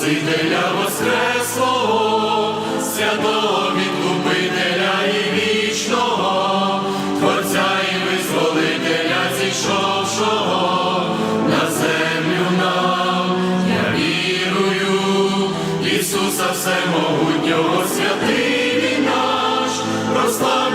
Спасителя Воскреслого, святого відкупителя і вічного, Творця і визволителя зійшовшого на землю нам, я вірую, Ісуса Всемогутнього, святий він наш, прослав.